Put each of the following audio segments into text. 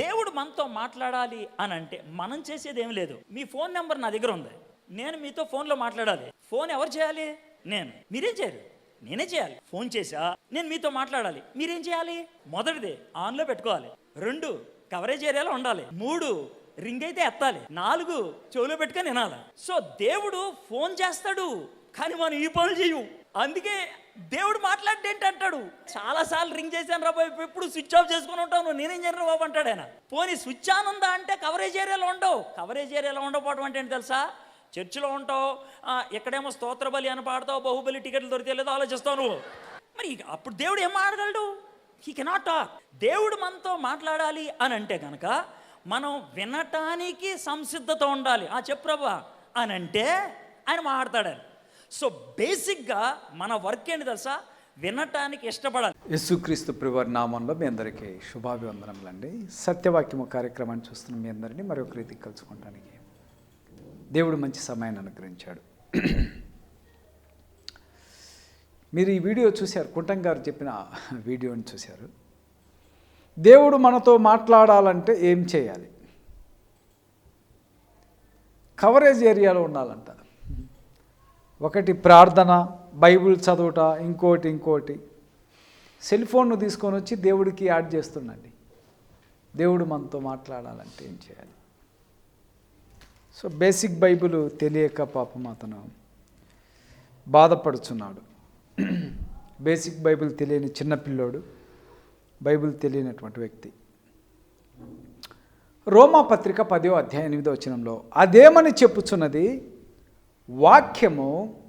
దేవుడు మనతో మాట్లాడాలి అని అంటే మనం చేసేది ఏం లేదు. మీ ఫోన్ నెంబర్ నా దగ్గర ఉంది. నేను మీతో ఫోన్లో మాట్లాడాలి. ఫోన్ ఎవరు చేయాలి? నేను. మీరేం చేయరు? నేనే చేయాలి. ఫోన్ చేసా? నేను మీతో మాట్లాడాలి. మీరేం చేయాలి? మొదటిది ఆన్లో పెట్టుకోవాలి. రెండు కవరేజ్ ఏరియాలో ఉండాలి. మూడు రింగ్ అయితే ఎత్తాలి. నాలుగు చెవులో పెట్టుకొని వినాలి. సో దేవుడు ఫోన్ చేస్తాడు కానీ మనం ఈ పనులు చేయు అందుకే దేవుడు మాట్లాడేంటి అంటాడు? చాలా సార్లు రింగ్ చేశాను రా బాబు ఎప్పుడు స్విచ్ ఆఫ్ చేసుకుని ఉంటావు నువ్వు? నేనేం చేయను బాబు? అంటాడు ఆయన. పోనీ స్విచ్ ఆన్ ఉందా అంటే కవరేజ్ ఏరియాలో ఉండవు. కవరేజ్ ఏరియాలో ఉండకపోవడం అంటే ఏంటి తెలుసా? చర్చిలో ఉంటావు ఎక్కడేమో స్తోత్రబలి అని పాడతావు బాహుబలి టికెట్లు దొరికే లేదో ఆలోచిస్తావు నువ్వు. మరి ఇక అప్పుడు దేవుడు ఏం మాట్లాడగలడు? హీ కెనాట్ టాక్ దేవుడు మనతో మాట్లాడాలి అని అంటే కనుక మనం వినటానికి సంసిద్ధత ఉండాలి. ఆ చెప్పు ప్రభా. అని అంటే ఆయన మాట్లాడాలి. సో బేసిక్గా మన వర్క్ ఏంటి తెలుసా? వినటానికి ఇష్టపడాలి. యేసుక్రీస్తు ప్రివర్ నామంలో మీ అందరికీ శుభాభివందనములండి. సత్యవాక్యము కార్యక్రమాన్ని చూస్తున్న మీ అందరినీ మరొక రీతికి కలుసుకోవడానికి దేవుడు మంచి సమయాన్ని అనుగ్రహించాడు. మీరు ఈ వీడియో చూశారు కుంటం గారు చెప్పిన వీడియోని చూశారు. దేవుడు మనతో మాట్లాడాలంటే ఏం చేయాలి? కవరేజ్ ఏరియాలో ఉండాలంట. ఒకటి ప్రార్థన బైబిల్ చదువుట ఇంకోటి ఇంకోటి. సెల్ ఫోన్ను తీసుకొని వచ్చి దేవుడికి యాడ్ చేస్తుండండి. దేవుడు మనతో మాట్లాడాలంటే ఏం చేయాలి? సో బేసిక్ బైబిల్ తెలియక పాపం అతను బాధపడుచున్నాడు. బేసిక్ బైబిల్ తెలియని చిన్నపిల్లోడు బైబిల్ తెలియనటువంటి వ్యక్తి. రోమా పత్రిక పదో అధ్యాయ ఎనిమిదో వచనంలో అదేమని చెప్పుచున్నది? వాక్యము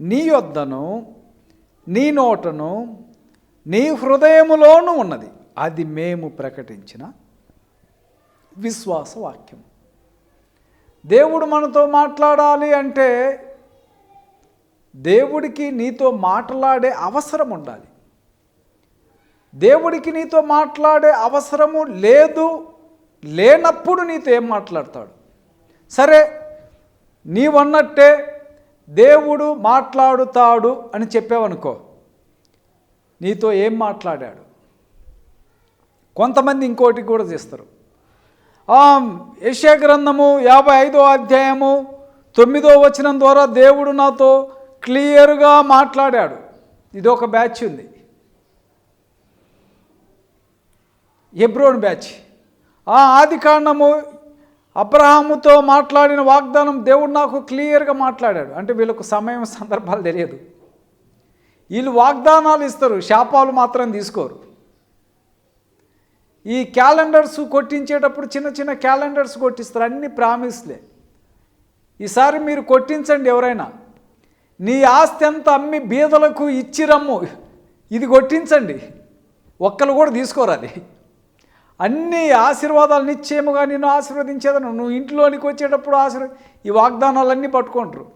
నీ యొద్దను నీ నోటను నీ హృదయములోనూ ఉన్నది. అది మేము ప్రకటించిన విశ్వాస వాక్యం దేవుడు మనతో మాట్లాడాలి అంటే దేవుడికి నీతో మాట్లాడే అవసరం ఉండాలి. దేవుడికి నీతో మాట్లాడే అవసరము లేదు లేనప్పుడు నీతో ఏం మాట్లాడతాడు? సరే నీవన్నట్టే దేవుడు మాట్లాడుతాడు అని చెప్పావనుకో నీతో ఏం మాట్లాడాడు? కొంతమంది ఇంకోటి కూడా చేస్తారు. యశా గ్రంథము యాభై ఐదో అధ్యాయము తొమ్మిదో వచనం ద్వారా దేవుడు నాతో క్లియర్గా మాట్లాడాడు. ఇది ఒక బ్యాచ్ ఉంది. ఎబ్రోన్ బ్యాచ్. ఆ ఆది కాండము అబ్రహాముతో మాట్లాడిన వాగ్దానం దేవుడు నాకు క్లియర్గా మాట్లాడాడు. అంటే వీళ్ళకు సమయం సందర్భాలు తెలియదు. వీళ్ళు వాగ్దానాలు ఇస్తారు శాపాలు మాత్రం తీసుకోరు. ఈ క్యాలెండర్స్ కొట్టించేటప్పుడు చిన్న చిన్న క్యాలెండర్స్ కొట్టిస్తారు అన్ని ప్రామిస్లే. ఈసారి మీరు కొట్టించండి ఎవరైనా. నీ ఆస్తి అంతా అమ్మి బీదలకు ఇచ్చిరమ్ము ఇది కొట్టించండి. ఒక్కరు కూడా తీసుకోరు అది అన్ని ఆశీర్వాదాలు నిశ్చయముగా నిన్ను ఆశీర్వదించేదను. నువ్వు ఇంట్లోనికి వచ్చేటప్పుడు ఆశీర్వ ఈ వాగ్దానాలన్నీ పట్టుకుంటారు.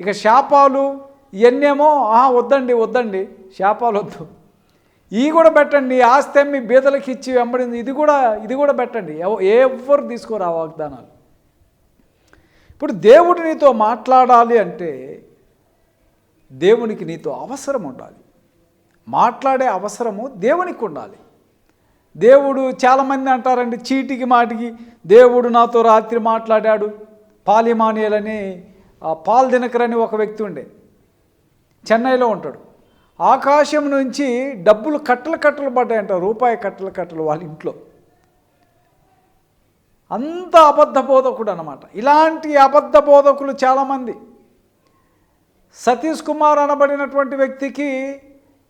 ఇక శాపాలు ఇవన్నేమో ఆహా వద్దండి వద్దండి శాపాలు వద్దు. ఇవి కూడా పెట్టండి ఈ ఆస్తి అమ్మి బీదలకు ఇచ్చి వెంబడింది ఇది కూడా ఇది కూడా పెట్టండి. ఎవ- ఎవ్వరు తీసుకోరు ఆ వాగ్దానాలు. ఇప్పుడు దేవుడు నీతో మాట్లాడాలి అంటే దేవునికి నీతో అవసరం ఉండాలి. మాట్లాడే అవసరము దేవునికి ఉండాలి దేవుడు చాలామంది అంటారండి చీటికి మాటికి దేవుడు నాతో రాత్రి మాట్లాడాడు. పాలిమానియల్ అని పాల్ దినకర్ అని ఒక వ్యక్తి ఉండే. చెన్నైలో ఉంటాడు. ఆకాశం నుంచి డబ్బులు కట్టలు కట్టలు పడ్డాయంట రూపాయి కట్టలు కట్టలు వాళ్ళ ఇంట్లో. అంత అబద్ధ బోధకుడు అనమాట ఇలాంటి అబద్ధ బోధకులు చాలామంది. సతీష్ కుమార్ అనబడినటువంటి వ్యక్తికి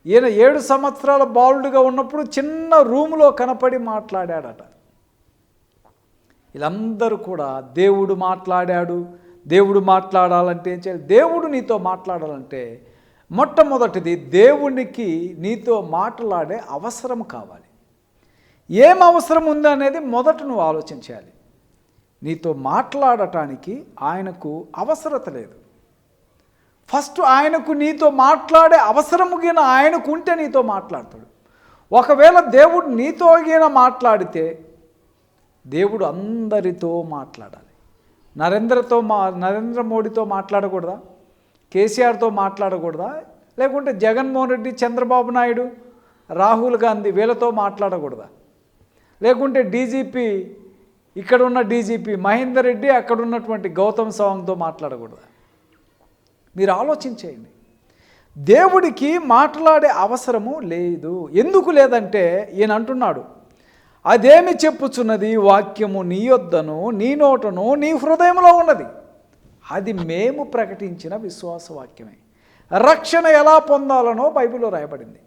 ఈయన ఏడు సంవత్సరాల బాలుడుగా ఉన్నప్పుడు చిన్న రూములో కనపడి మాట్లాడాడట. వీళ్ళందరూ కూడా దేవుడు మాట్లాడాడు దేవుడు మాట్లాడాలంటే ఏం చేయాలి? దేవుడు నీతో మాట్లాడాలంటే మొట్టమొదటిది దేవునికి నీతో మాట్లాడే అవసరం కావాలి. ఏం అవసరం ఉంది అనేది మొదట నువ్వు ఆలోచించాలి నీతో మాట్లాడటానికి ఆయనకు అవసరత లేదు. ఫస్ట్ ఆయనకు నీతో మాట్లాడే అవసరము గిన ఆయనకు ఉంటే నీతో మాట్లాడతాడు. ఒకవేళ దేవుడు నీతో గిన మాట్లాడితే దేవుడు అందరితో మాట్లాడాలి. నరేంద్రతో మా నరేంద్ర మోడీతో మాట్లాడకూడదా? కేసీఆర్తో మాట్లాడకూడదా? లేకుంటే జగన్మోహన్ రెడ్డి చంద్రబాబు నాయుడు రాహుల్ గాంధీ వీళ్ళతో మాట్లాడకూడదా? లేకుంటే డీజీపీ ఇక్కడ ఉన్న డీజీపీ మహేందర్ రెడ్డి అక్కడ ఉన్నటువంటి గౌతమ్ సవాంగ్తో మాట్లాడకూడదా? మీరు ఆలోచించేయండి. దేవుడికి మాట్లాడే అవసరము లేదు. ఎందుకు లేదంటే ఈయన అంటున్నాడు అదేమి చెప్పుచున్నది? వాక్యము నీ యొద్దను నీ నోటను నీ హృదయంలో ఉన్నది. అది మేము ప్రకటించిన విశ్వాస వాక్యమే రక్షణ ఎలా పొందాలనో బైబిల్లో రాయబడింది.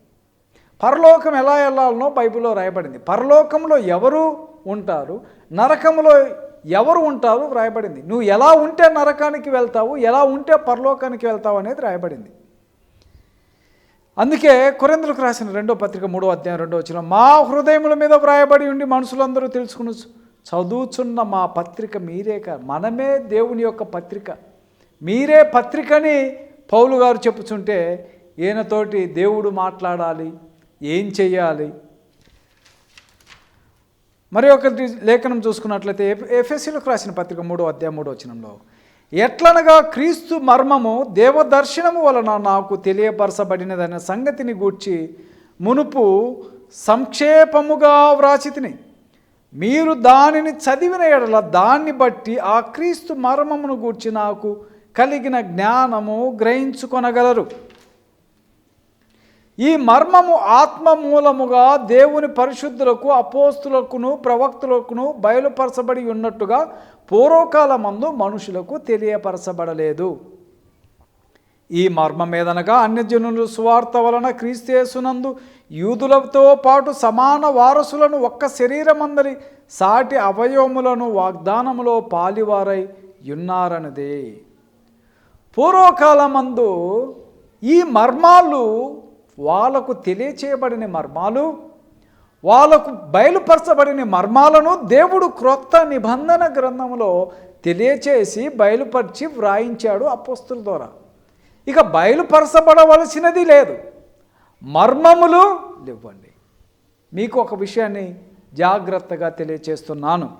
పరలోకం ఎలా వెళ్ళాలనో బైబిల్లో రాయబడింది. పరలోకంలో ఎవరు ఉంటారు? నరకంలో ఎవరు ఉంటారు రాయబడింది నువ్వు ఎలా ఉంటే నరకానికి వెళ్తావు ఎలా ఉంటే పరలోకానికి వెళ్తావు అనేది రాయబడింది అందుకే కురేంద్రులకు రాసిన రెండో పత్రిక మూడో అధ్యాయం రెండో వచ్చిన మా హృదయముల మీద వ్రాయబడి ఉండి మనుషులందరూ తెలుసుకుని చదువుచున్న మా పత్రిక మీరే కాదు మనమే దేవుని యొక్క పత్రిక. మీరే పత్రికని పౌలు గారు చెప్పుచుంటే ఈయనతోటి దేవుడు మాట్లాడాలి ఏం చెయ్యాలి మరి ఒక లేఖనం చూసుకున్నట్లయితే ఎఫ్ఎస్సీలకు రాసిన పత్రిక మూడో అధ్యాయం మూడో వచనంలో ఎట్లనగా క్రీస్తు మర్మము దేవదర్శనము వలన నాకు తెలియపరచబడినదనే సంగతిని గూర్చి మునుపు సంక్షేపముగా వ్రాసితిని మీరు దానిని చదివిన ఎడల దాన్ని బట్టి ఆ క్రీస్తు మర్మమును గూర్చి నాకు కలిగిన జ్ఞానము గ్రహించుకొనగలరు. ఈ మర్మము ఆత్మ మూలముగా దేవుని పరిశుద్ధులకు అపోస్తులకును ప్రవక్తులకును బయలుపరచబడి ఉన్నట్టుగా పూర్వకాలమందు మనుషులకు తెలియపరచబడలేదు. ఈ మర్మమేదనగా అన్యజనులు సువార్త వలన క్రీస్తేసునందు యూదులతో పాటు సమాన వారసులను ఒక్క శరీరమందరి సాటి అవయవములను వాగ్దానములో పాలివారై ఉన్నారన్నదే. పూర్వకాలమందు ఈ మర్మాలు వాళ్ళకు తెలియచేయబడిన మర్మాలు వాళ్ళకు బయలుపరచబడిన మర్మాలను దేవుడు క్రొత్త నిబంధన గ్రంథంలో తెలియచేసి బయలుపరిచి వ్రాయించాడు అపోస్తుల ద్వారా. ఇక బయలుపరచబడవలసినది లేదు. మర్మములు ఇవ్వండి మీకు ఒక విషయాన్ని జాగ్రత్తగా తెలియచేస్తున్నాను.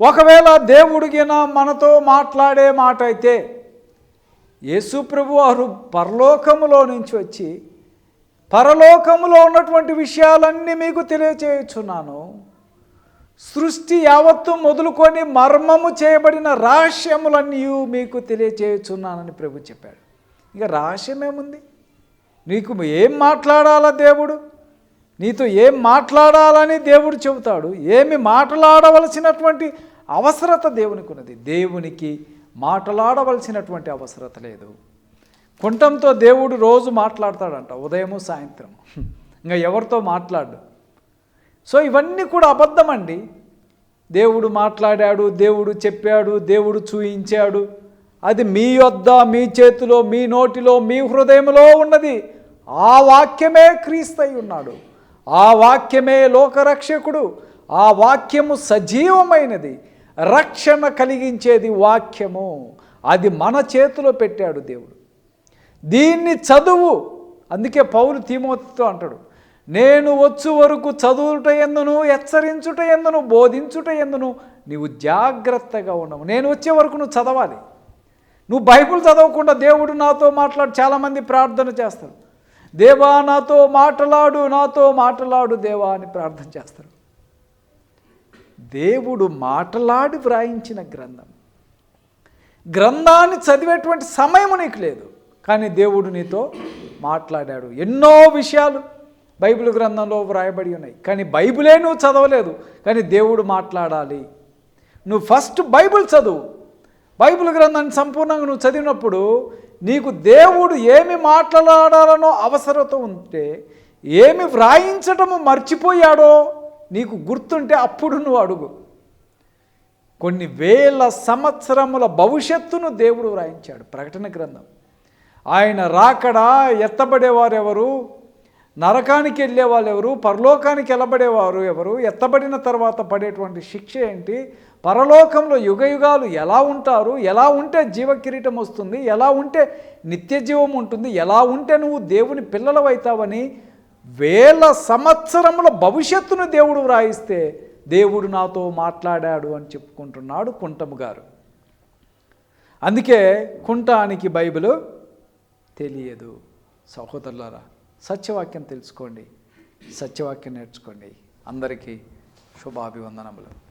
ఒకవేళ దేవుడిగిన మనతో మాట్లాడే మాట అయితే యేసుప్రభు వారు పరలోకములో నుంచి వచ్చి పరలోకములో ఉన్నటువంటి విషయాలన్నీ మీకు తెలియచేయుచున్నాను. సృష్టి యావత్తు మొదలుకొని మర్మము చేయబడిన రహస్యములన్నీ మీకు తెలియచేయుచున్నానని ప్రభు చెప్పాడు. ఇక రహస్యం ఏముంది నీకు ఏం మాట్లాడాలా దేవుడు? నీతో ఏం మాట్లాడాలని దేవుడు చెబుతాడు? ఏమి మాట్లాడవలసినటువంటి అవసరత దేవునికి ఉన్నది దేవునికి మాట్లాడవలసినటువంటి అవసరత లేదు. కుంటంతో దేవుడు రోజు మాట్లాడతాడంట ఉదయము సాయంత్రం ఇంకా ఎవరితో మాట్లాడు? సో ఇవన్నీ కూడా అబద్ధమండి. దేవుడు మాట్లాడాడు దేవుడు చెప్పాడు దేవుడు చూయించాడు. అది మీ యొద్ద మీ చేతిలో మీ నోటిలో మీ హృదయంలో ఉన్నది. ఆ వాక్యమే క్రీస్తయి ఉన్నాడు. ఆ వాక్యమే లోకరక్షకుడు. ఆ వాక్యము సజీవమైనది. రక్షణ కలిగించేది వాక్యము. అది మన చేతిలో పెట్టాడు దేవుడు. దీన్ని చదువు. అందుకే పౌలు తీమోతితో అంటాడు నేను వచ్చు వరకు చదువుట ఎందును హెచ్చరించుట ఎందును బోధించుట ఎందును నీవు జాగ్రత్తగా ఉండవు. నేను వచ్చే వరకు నువ్వు చదవాలి. నువ్వు బైబిల్ చదవకుండా దేవుడు నాతో మాట్లాడు చాలామంది ప్రార్థన చేస్తారు. దేవా నాతో మాట్లాడు నాతో మాట్లాడు దేవా అని ప్రార్థన చేస్తారు. దేవుడు మాట్లాడి వ్రాయించిన గ్రంథం. గ్రంథాన్ని చదివేటువంటి సమయం నీకు లేదు. కానీ దేవుడు నీతో మాట్లాడాడు. ఎన్నో విషయాలు బైబిల్ గ్రంథంలో వ్రాయబడి ఉన్నాయి. కానీ బైబిలే నువ్వు చదవలేదు. కానీ దేవుడు మాట్లాడాలి. నువ్వు ఫస్ట్ బైబిల్ చదువు. బైబిల్ గ్రంథాన్ని సంపూర్ణంగా నువ్వు చదివినప్పుడు నీకు దేవుడు ఏమి మాట్లాడాలనో అవసరత ఉంటే ఏమి వ్రాయించటము మర్చిపోయాడో నీకు గుర్తుంటే అప్పుడు నువ్వు అడుగు. కొన్ని వేల సంవత్సరముల భవిష్యత్తును దేవుడు వ్రాయించాడు ప్రకటన గ్రంథం. ఆయన రాకడా ఎత్తబడేవారు ఎవరు నరకానికి వెళ్ళే వాళ్ళు ఎవరు పరలోకానికి వెళ్ళబడేవారు ఎవరు? ఎత్తబడిన తర్వాత పడేటువంటి శిక్ష ఏంటి? పరలోకంలో యుగయుగాలు ఎలా ఉంటారు? ఎలా ఉంటే జీవకిరీటం వస్తుంది? ఎలా ఉంటే నిత్య జీవం ఉంటుంది? ఎలా ఉంటే నువ్వు దేవుని పిల్లలవైతావని వేల సంవత్సరముల భవిష్యత్తును దేవుడు వ్రాయిస్తే దేవుడు నాతో మాట్లాడాడు అని చెప్పుకుంటున్నాడు కుంటము గారు. అందుకే కుంటానికి బైబిల్ తెలియదు. సహోదరులారా సత్యవాక్యం తెలుసుకోండి. సత్యవాక్యం నేర్చుకోండి. అందరికీ శుభాభివందనములు.